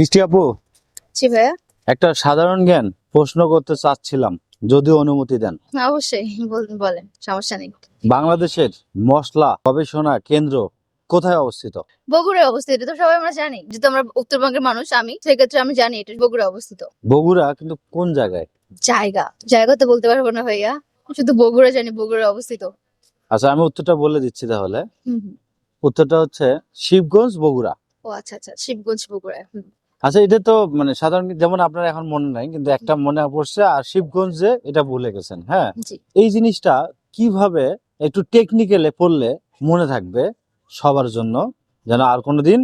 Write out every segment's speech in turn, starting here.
মিষ্টি আপু? জি ভাইয়া। একটা সাধারণ জ্ঞান প্রশ্ন করতে চাচ্ছিলাম যদি অনুমতি দেন। অবশ্যই বল- বলেন সমস্যা নেই। বাংলাদেশের মশলা গবেষণা কেন্দ্র কোথায় অবস্থিত? বগুড়ায় অবস্থিত এটা তো সবাই আমরা জানি। যেহেতু আমরা উত্তরবঙ্গের মানুষ আমি সেক্ষেত্রে আমি জানি এটা বগুড়া অবস্থিত। বগুড়া কিন্তু কোন জায়গায়? জায়গা জায়গা তো বলতে পারব না ভাইয়া। শুধু বগুড়া জানি বগুড়া অবস্থিত। আচ্ছা আমি উত্তরটা বলে দিচ্ছি তাহলে। উত্তরটা হচ্ছে শিবগঞ্জ বগুড়া। ও আচ্ছা আচ্ছা শিবগঞ্জ বগুড়া। আচ্ছা এটা তো মানে সাধারণ যেমন আপনার এখন মনে নাই কিন্তু একটা মনে পড়ছে আর শিবগঞ্জে এটা ভুলে গেছেন হ্যাঁ? এই জিনিসটা কীভাবে একটু টেকনিক্যালে পড়লে মনে থাকবে সবার জন্য যেন আর কোনোদিন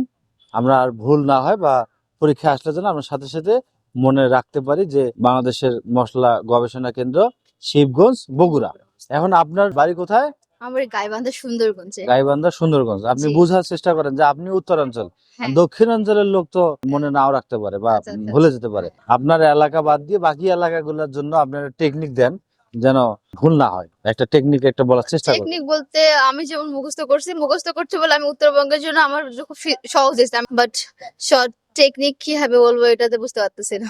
আমরা আর ভুল না হয় বা পরীক্ষা আসলে যেন আমরা সাথে সাথে মনে রাখতে পারি যে বাংলাদেশের মশলা গবেষণা কেন্দ্র শিবগঞ্জ বগুড়া। এখন আপনার বাড়ি কোথায়? আমার গাইবান্ধা সুন্দরগঞ্জে। গাইবান্ধা সুন্দরগঞ্জ। আপনি বোঝার চেষ্টা করেন যে আপনি উত্তরাঞ্চল। হ্যাঁ। দক্ষিণাঞ্চলের লোক তো মনে নাও রাখতে পারে বা আচ্ছা, আচ্ছা। ভুলে যেতে পারে। আপনার এলাকা বাদ দিয়ে বাকি এলাকাগুলোর জন্য আপনারা টেকনিক দেন যেন ভুল না হয়। একটা টেকনিক একটা বলার চেষ্টা টেকনিক বলতে আমি যেমন মুখস্থ করছি মুখস্থ করছি বলে আমি উত্তরবঙ্গের জন্য আমার খুব সহজ হয়েছে। বাট শর্ট টেকনিক কীভাবে বলব এটাতে বুঝতে পারতেছি না।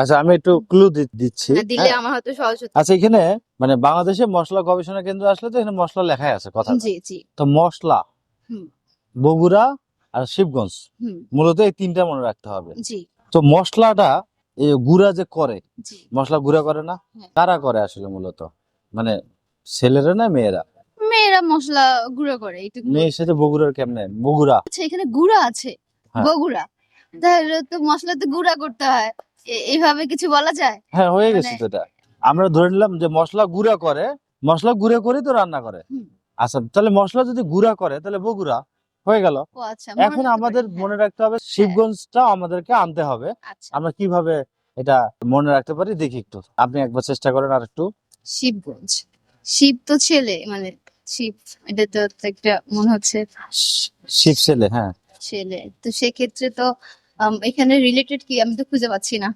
আচ্ছা আমি একটু ক্লু দিচ্ছি। দিলে হ্যাঁ। আমার হয়তো সহজ হতো। আচ্ছা এখানে মানে বাংলাদেশে মশলা গবেষণা কেন্দ্র আসলে তো এখানে মশলা লেখাই আছে কথা জি জি। তো মশলা বগুড়া আর শিবগঞ্জ মূলত এই তিনটা মনে রাখতে হবে। জি। তো মশলাটা এই গুড়া যে করে মশলা গুঁড়া করে না? হ্যাঁ। কারা করে আসলে মূলত? মানে ছেলেরা না মেয়েরা? মেয়েরা মশলা গুঁড়ো করে মেয়ের সাথে বগুড়ার কেমনে? বগুড়া। আচ্ছা এখানে গুঁড়া আছে। হ্যাঁ। বগুড়া। তাহলে তো মশলা তো গুঁড়া করতে হয়। এইভাবে কিছু বলা যায়? হ্যাঁ হয়ে গেছে মানে- তো এটা আমরা ধরে নিলাম যে মশলা গুঁড়া করে মশলা গুঁড়ে করে তো রান্না করে। আচ্ছা তাহলে মশলা যদি গুঁড়া করে তাহলে বগুড়া হয়ে গেল। আচ্ছা এখন আমাদের হ্যাঁ। মনে রাখতে হবে শিবগঞ্জটা আমাদেরকে আনতে হবে। আচ্ছা। আমরা কীভাবে এটা মনে রাখতে পারি দেখি একটু। আপনি একবার চেষ্টা করেন আর একটু। শিবগঞ্জ। শিব তো ছেলে মানে শিব এটা তো একটা মনে হচ্ছে শিব ছেলে হ্যাঁ। ছেলে। তো সেক্ষেত্রে তো এখানে রিলেটেড কি আমি তো খুঁজে পাচ্ছি না।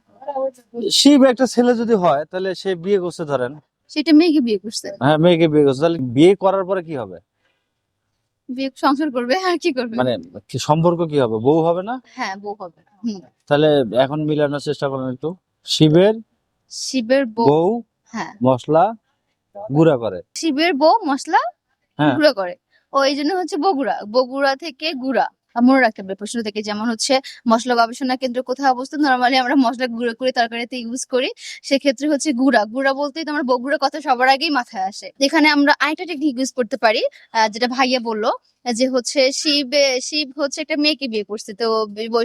শিব একটা ছেলে যদি হয় তাহলে সে বিয়ে করছে ধরেন। সেটা মেয়েকে বিয়ে করছে। হ্যাঁ মেয়েকে বিয়ে করছে। তাহলে বিয়ে করার পরে কি হবে? বিয়ে সংসার করবে আর কি করবে? মানে সম্পর্ক কি হবে? বউ হবে না? হ্যাঁ বউ হবে। তাহলে এখন মিলানোর চেষ্টা করেন একটু। শিবের শিবের বউ বউ হ্যাঁ। মশলা গুঁড়া করে। শিবের বউ মশলা হ্যাঁ। গুঁড়া করে। ও এই জন্য হচ্ছে বগুড়া। বগুড়া থেকে গুড়া। মনে রাখতে হবে প্রশ্ন থেকে। যেমন হচ্ছে, মশলা গবেষণা কেন্দ্র কোথায় অবস্থিত? নর্মালি আমরা মশলা গুঁড়ো করে তরকারিতে ইউজ করি। সেক্ষেত্রে হচ্ছে গুড়া। গুড়া বলতেই তোমার বগুড়া কথা সবার আগেই মাথায় আসে। এখানে আমরা আরেকটা টেকনিক ইউজ করতে পারি যেটা ভাইয়া বলল। যে হচ্ছে শিব শিব হচ্ছে একটা মেয়েকে বিয়ে করছে। তো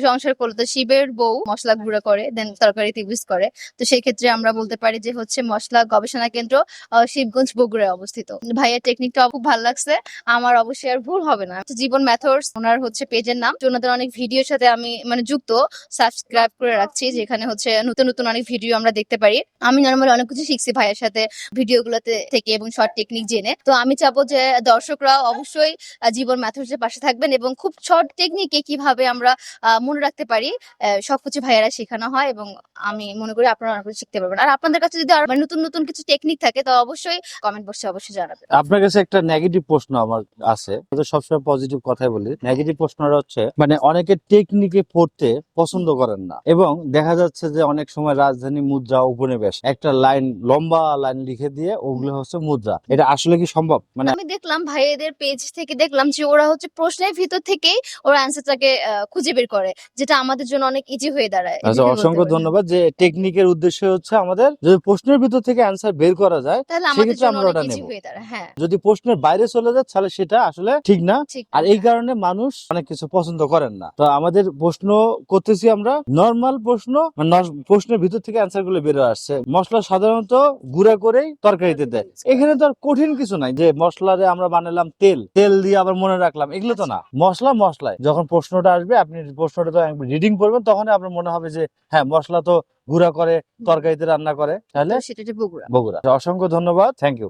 সংসার করল। তো শিবের বউ মশলা গুঁড়া করে দেন তরকারিতে ইউজ করে। তো সেই ক্ষেত্রে আমরা বলতে পারি যে হচ্ছে মশলা গবেষণা কেন্দ্র শিবগঞ্জ বগুড়ায় অবস্থিত। ভাইয়ের টেকনিকটা খুব ভালো লাগছে। আমার অবশ্যই আর ভুল হবে না। জীবন মেথডস ওনার হচ্ছে পেজের নাম। ওনাদের অনেক ভিডিওর সাথে আমি মানে যুক্ত। সাবস্ক্রাইব করে রাখছি, যেখানে হচ্ছে নতুন নতুন অনেক ভিডিও আমরা দেখতে পারি। আমি নর্মালি অনেক কিছু শিখছি ভাইয়ের সাথে ভিডিও গুলোতে থেকে এবং শর্ট টেকনিক জেনে। তো আমি চাবো যে দর্শকরা অবশ্যই জীবন মেথডস এর পাশে থাকবেন এবং খুব শর্ট টেকনিকে কীভাবে আমরা মনে রাখতে পারি সবকিছু ভাইয়ারা শেখানো হয় এবং আমি মনে করি আপনারা অনেক কিছু শিখতে পারবেন। আর আপনাদের কাছে যদি আর মানে নতুন নতুন কিছু টেকনিক থাকে তো অবশ্যই কমেন্ট বক্সে অবশ্যই জানাবেন। আপনার কাছে একটা নেগেটিভ প্রশ্ন আমার আছে। সবসময় পজিটিভ কথাই বলি। নেগেটিভ প্রশ্নটা হচ্ছে মানে অনেকে টেকনিকে পড়তে পছন্দ করেন না এবং দেখা যাচ্ছে যে অনেক সময় রাজধানী মুদ্রা উপনিবেশ একটা লাইন লম্বা লাইন লিখে দিয়ে ওগুলো হচ্ছে মুদ্রা। এটা আসলে কি সম্ভব? মানে আমি দেখলাম ভাইয়েদের পেজ থেকে দেখলাম যে ওরা হচ্ছে প্রশ্নের ভিতর থেকেই ওরা অ্যান্সারটাকে খুঁজে বের করে যেটা আমাদের জন্য অনেক ইজি হয়ে দাঁড়ায়। আচ্ছা অসংখ্য ধন্যবাদ যে টেকনিকের উদ্দেশ্য হচ্ছে আমাদের যদি প্রশ্নের ভিতর থেকে অ্যান্সার বের করা যায় তাহলে আমাদের সেক্ষেত্রে জন্য আমরা ওটা নেব। হয়ে দাঁড়ায় হ্যাঁ। যদি প্রশ্নের বাইরে চলে যায় তাহলে সেটা আসলে ঠিক না। আর এই কারণে মানুষ অনেক কিছু পছন্দ করেন না। তো আমাদের প্রশ্ন করতেছি আমরা নর্মাল প্রশ্ন মানে প্রশ্নের ভিতর থেকে অ্যান্সারগুলো বেরো আসছে। মশলা সাধারণত গুঁড়া করেই তরকারিতে দেয়। এখানে তো আর কঠিন কিছু নাই যে মশলারে আমরা বানালাম তেল। তেল দিয়ে আবার মনে রাখলাম। এগুলো তো না। মশলা মশলায় যখন প্রশ্নটা আসবে আপনি প্রশ্নটা তো রিডিং করবেন তখন আপনার মনে হবে যে হ্যাঁ মশলা তো গুঁড়া করে তরকারিতে রান্না করে তাহলে বগুড়া। বগুড়া। অসংখ্য ধন্যবাদ। Thank you